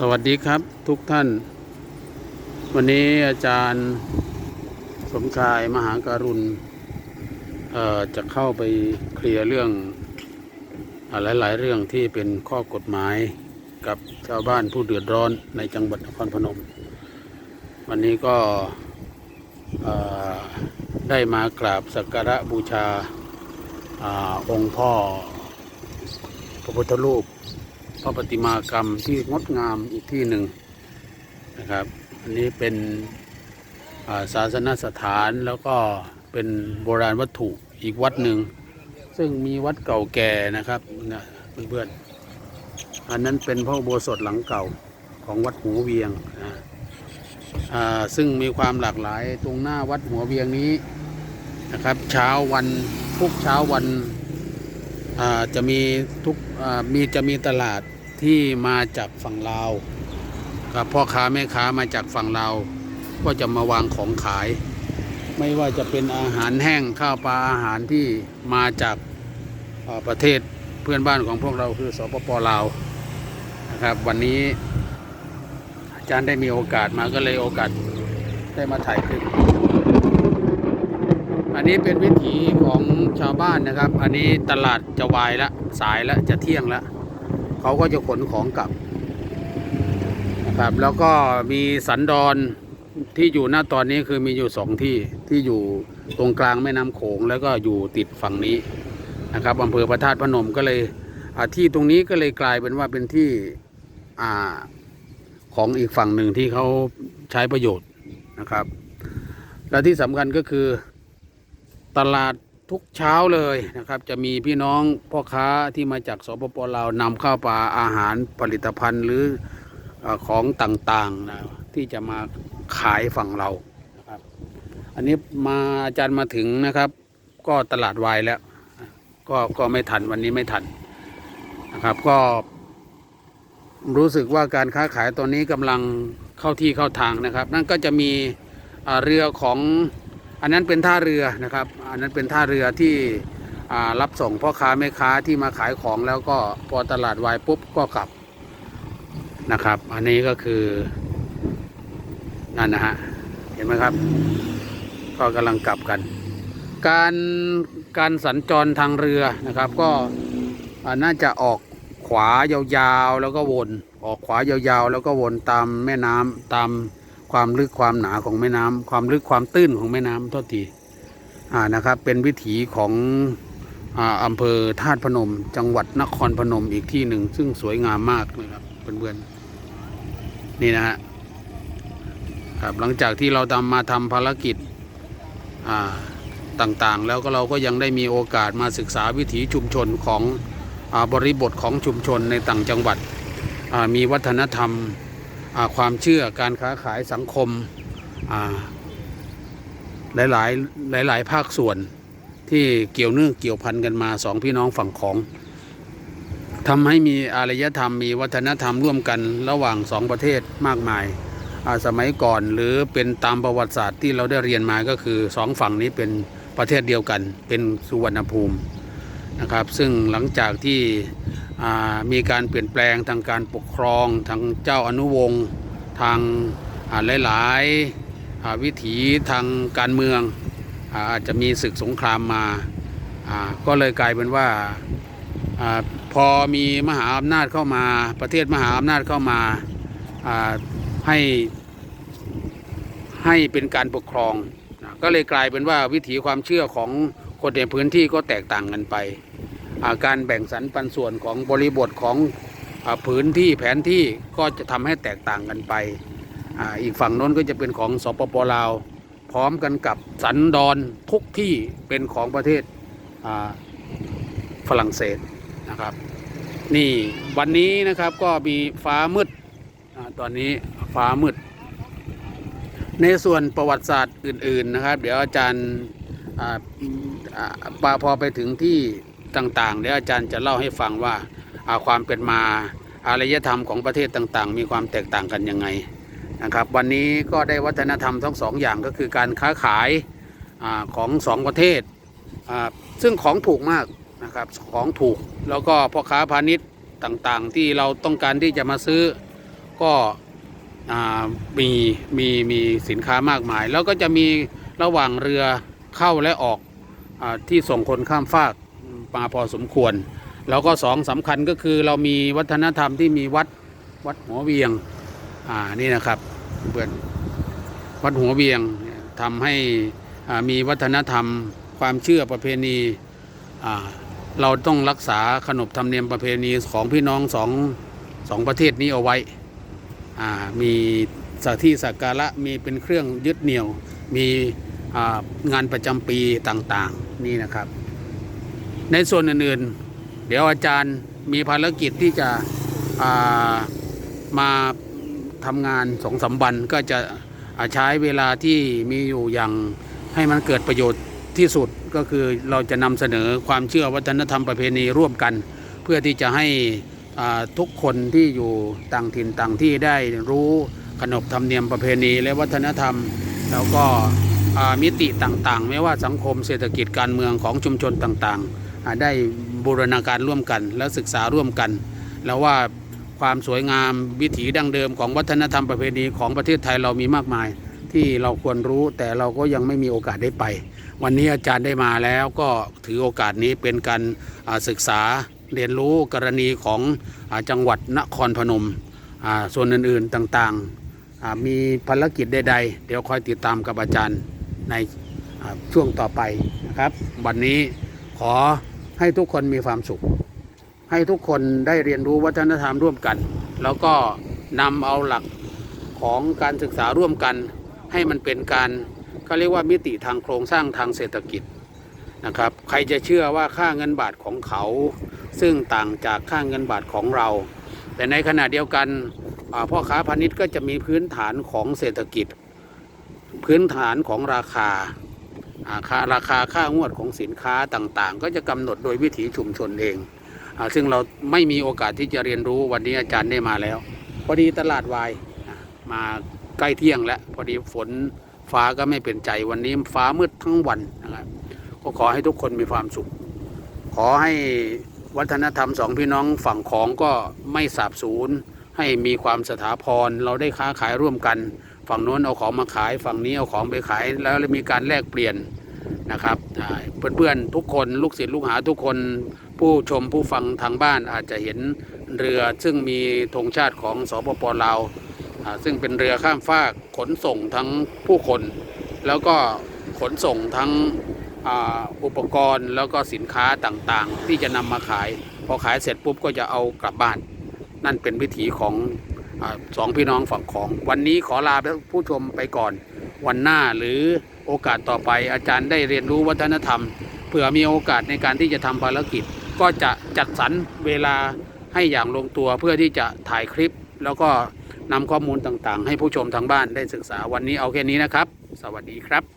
สวัสดีครับทุกท่าน วันนี้อาจารย์สมชายมหาการุณจะเข้าไปเคลียร์เรื่องอ่าหลาย ๆ เรื่องที่เป็นข้อกฎหมายกับชาวบ้านผู้เดือดร้อนในจังหวัดนครพนม วันนี้ก็ได้มากราบสักการะบูชาอองค์พ่อพระพุทธรูป ระปฏิมากรรมที่งดงามอีกที่หนึ่งนะครับ อันนี้เป็นาศาสนสถานแล้วก็เป็นโบราณวัตถุอีกวัดหนึ่ง ซึ่งมีวัดเก่าแก่นะครับนะเพื่อนๆอันนั้นเป็นพระโบสถหลังเก่าของวัดหัวเวียงนะซึ่งมีความหลากหลายตรงหน้าวัดหัวเวียงนี้นะครับ เช้าวันทุกเช้าวันจะมีทุกมีจะมีตลาด ที่มาจากฝั่งลาวครับพ่อค้าแม่ค้ามาจากฝั่งลาวก็จะมาวางของขาย ไม่ว่าจะเป็นอาหารแห้งข้าวปลาอาหารที่มาจากประเทศเพื่อนบ้านของพวกเราคือสปปลาวนะครับวันนี้อาจารย์ได้มีโอกาสมาก็เลยโอกาสได้มาถ่ายคลิปอันนี้เป็นวิถีของชาวบ้านนะครับ อันนี้ตลาดจะวายละสายละจะเที่ยงละ เขาก็จะขนของกลับนะครับแล้วก็มีสันดอนที่อยู่หน้าตอนนี้คือมีอยู่สองที่ที่อยู่ตรงกลางแม่น้ำโขงแล้วก็อยู่ติดฝั่งนี้นะครับอำเภอพระธาตุพนมก็เลยที่ตรงนี้ก็เลยกลายเป็นว่าเป็นที่อของอีกฝั่งหนึ่งที่เขาใช้ประโยชน์นะครับ และที่สำคัญก็คือตลาด ทุกเช้าเลยนะครับ จะมีพี่น้องพ่อค้าที่มาจากสปปลาวนำข้าวปลาอาหารผลิตภัณฑ์หรือของต่างๆนะที่จะมาขายฝั่งเรานะครับ อันนี้มาอาจารย์มาถึงนะครับ ก็ตลาดวายแล้ว ก็ก็ไม่ทันวันนี้ไม่ทันนะครับ ก็รู้สึกว่าการค้าขายตอนนี้กำลังเข้าที่เข้าทางนะครับ นั่นก็จะมีเรือของ อันนั้นเป็นท่าเรือนะครับ อันนั้นเป็นท่าเรือที่รับส่งพ่อค้าแม่ค้าที่มาขายของแล้วก็พอตลาดวายปุ๊บก็กลับนะครับ อันนี้ก็คือนั่นนะฮะเห็นไหมครับ ก็กำลังกลับกัน การการสัญจรทางเรือนะครับ ก็น่าจะออกขวายาวๆแล้วก็วน ออกขวายาวๆแล้วก็วนตามแม่น้ำตาม ความลึกความหนาของแม่น้ำความลึกความตื้นของแม่น้ำโทษทีอ่านะครับ เป็นวิถีของอ่าอำเภอธาตุพนม จังหวัดนครพนมอีกที่หนึ่ง ซึ่งสวยงามมากนะครับเพื่อนๆนี่นะฮะครับหลังจากที่เราทำมาทำภารกิจอ่าต่างๆ แล้วก็เราก็ยังได้มีโอกาสมาศึกษาวิถีชุมชนของอบริบทของชุมชนในต่างจังหวัดมีวัฒนธรรม ความเชื่อการค้าขายสังคมอ่าหลายหลายหลายภาคส่วนที่เกี่ยวเนื่องเกี่ยวพันกันมาสองพี่น้องฝั่งของทำให้มีอารยธรรมมีวัฒนธรรมร่วมกันระหว่างสองประเทศมากมายาสมัยก่อนหรือเป็นตามประวัติศาสตร์ที่เราได้เรียนมาก็คือสองฝั่งนี้เป็นประเทศเดียวกัน เป็นสุวรรณภูมินะครับ ซึ่งหลังจากที่ มีการเปลี่ยนแปลงทางการปกครองทางเจ้าอนุวงศ์ทางาหลายๆาวิถีทางการเมืองอาจจะมีศึกสงครามมาาก็เลยกลายเป็นว่าอาพอมีมหาอำนาจเข้ามา ประเทศมหาอำนาจเข้ามาาให้ให้เป็นการปกครอง ก็เลยกลายเป็นว่าวิถีความเชื่อของคนในพื้นที่ก็แตกต่างกันไป การแบ่งสรรปันส่วนของบริบทของอาพื้นที่แผนที่ก็จะทำให้แตกต่างกันไปออีกฝั่งโน้นก็จะเป็นของสปปลาว พร้อมกันกับสันดอนทุกที่เป็นของประเทศฝรั่งเศสนะครับ นี่วันนี้นะครับก็มีฟ้ามืดอตอนนี้ฟ้ามืด ในส่วนประวัติศาสตร์อื่น ๆนะครับ เดี๋ยวอาจารย์อพอไปถึงที่ ต่างๆ เดี๋ยวอาจารย์จะเล่าให้ฟังว่าอาความเป็นมาอารยธรรมของประเทศต่างๆ มีความแตกต่างกันยังไงนะครับวันนี้ก็ได้วัฒนธรรมทั้งสองอย่างก็คือการค้าขายอของสองประเทศ ซึ่งของถูกมากนะครับของถูกแล้วก็พ่อค้าพาณิชย์ต่างๆ ที่เราต้องการที่จะมาซื้อก็มีมีมีสินค้ามากมาย แล้วก็จะมีระหว่างเรือเข้าและออกอที่ส่งคนข้ามฟาก มาพอสมควร แล้วก็สองสำคัญก็คือเรามีวัฒนธรรมที่มีวัดวัดหัวเวียงอ่านี่นะครับเพื่อนวัดหัวเวียงเนี่ยทำให้มีวัฒนธรรม ความเชื่อประเพณีเราต้องรักษาขนบธรรมเนียมประเพณีของพี่น้องสองสองประเทศนี้เอาไว้มีสถานที่สักการะมีเป็นเครื่องยึดเหนี่ยว มีงานประจำปีต่างๆ นี่นะครับ ในส่วนอื่นๆ เดี๋ยวอาจารย์มีภารกิจที่จะามาทำงานสองสามวันก็จะใช้เวลาที่มีอยู่อย่างให้มันเกิดประโยชน์ที่สุดก็คือเราจะนำเสนอความเชื่อวัฒนธรรมประเพณีร่วมกัน เพื่อที่จะให้ทุกคนที่อยู่ต่างถิ่นต่างที่ได้รู้ขนบธรรมเนียมประเพณีและวัฒนธรรม แล้วก็มิติต่างๆ ไม่ว่าสังคมเศรษฐกิจการเมืองของชุมชนต่างๆ ได้บูรณาการร่วมกัน และศึกษาร่วมกัน แล้วว่าความสวยงามวิถีดั้งเดิมของวัฒนธรรมประเพณีของประเทศไทยเรามีมากมาย ที่เราควรรู้แต่เราก็ยังไม่มีโอกาสได้ไป วันนี้อาจารย์ได้มาแล้วก็ถือโอกาสนี้เป็นการศึกษาเรียนรู้กรณีของอจังหวัดนครพนม ส่วนอื่นๆต่างๆ มีภารกิจใดๆ เดี๋ยวคอยติดตามกับอาจารย์ในช่วงต่อไปนะครับ วันนี้ขอ ให้ทุกคนมีความสุข ให้ทุกคนได้เรียนรู้วัฒนธรรมร่วมกัน แล้วก็นำเอาหลักของการศึกษาร่วมกัน ให้มันเป็นการเขาเรียกว่ามิติทางโครงสร้างทางเศรษฐกิจนะครับ ใครจะเชื่อว่าค่าเงินบาทของเขา ซึ่งต่างจากค่าเงินบาทของเรา แต่ในขณะเดียวกันพ่อค้าพาณิชย์ก็จะมีพื้นฐานของเศรษฐกิจ พื้นฐานของราคา ค่าราคาค่างวดของสินค้าต่างๆ ก็จะกำหนดโดยวิถีชุมชนเองอซึ่งเราไม่มีโอกาสที่จะเรียนรู้วันนี้อาจารย์ได้มาแล้ว พอดีตลาดวายมาใกล้เที่ยงแล้ว พอดีฝนฟ้าก็ไม่เป็นใจวันนี้ฟ้ามืดทั้งวันนะครับก็ขอให้ทุกคนมีความสุข ขอให้วัฒนธรรมสองพี่น้องฝั่งของก็ไม่สาบสูญให้มีความสถาพรเราได้ค้าขายร่วมกัน ฝั่งโน้นเอาของมาขายฝั่งนี้เอาของไปขายแล้วมีการแลกเปลี่ยนนะครับเพื่อนๆทุกคนลูกศิษย์ลูกหาทุกคนผู้ชมผู้ฟังทางบ้านอาจจะเห็นเรือซึ่งมีธงชาติของสปปลาวซึ่งเป็นเรือข้ามฟากขนส่งทั้งผู้คน แล้วก็ขนส่งทั้งอ,อุปกรณ์แล้วก็สินค้าต่างๆ ที่จะนำมาขาย พอขายเสร็จปุ๊บก็จะเอากลับบ้าน นั่นเป็นวิถีของ สองพี่น้องฝั่งของ วันนี้ขอลาผู้ชมไปก่อน วันหน้าหรือโอกาสต่อไปอาจารย์ได้เรียนรู้วัฒนธรรมเผื่อมีโอกาสในการที่จะทำภารกิจ ก็จะจัดสรรเวลาให้อย่างลงตัวเพื่อที่จะถ่ายคลิป แล้วก็นำข้อมูลต่างๆ ให้ผู้ชมทางบ้านได้ศึกษาวันนี้เอาแค่นี้นะครับ สวัสดีครับ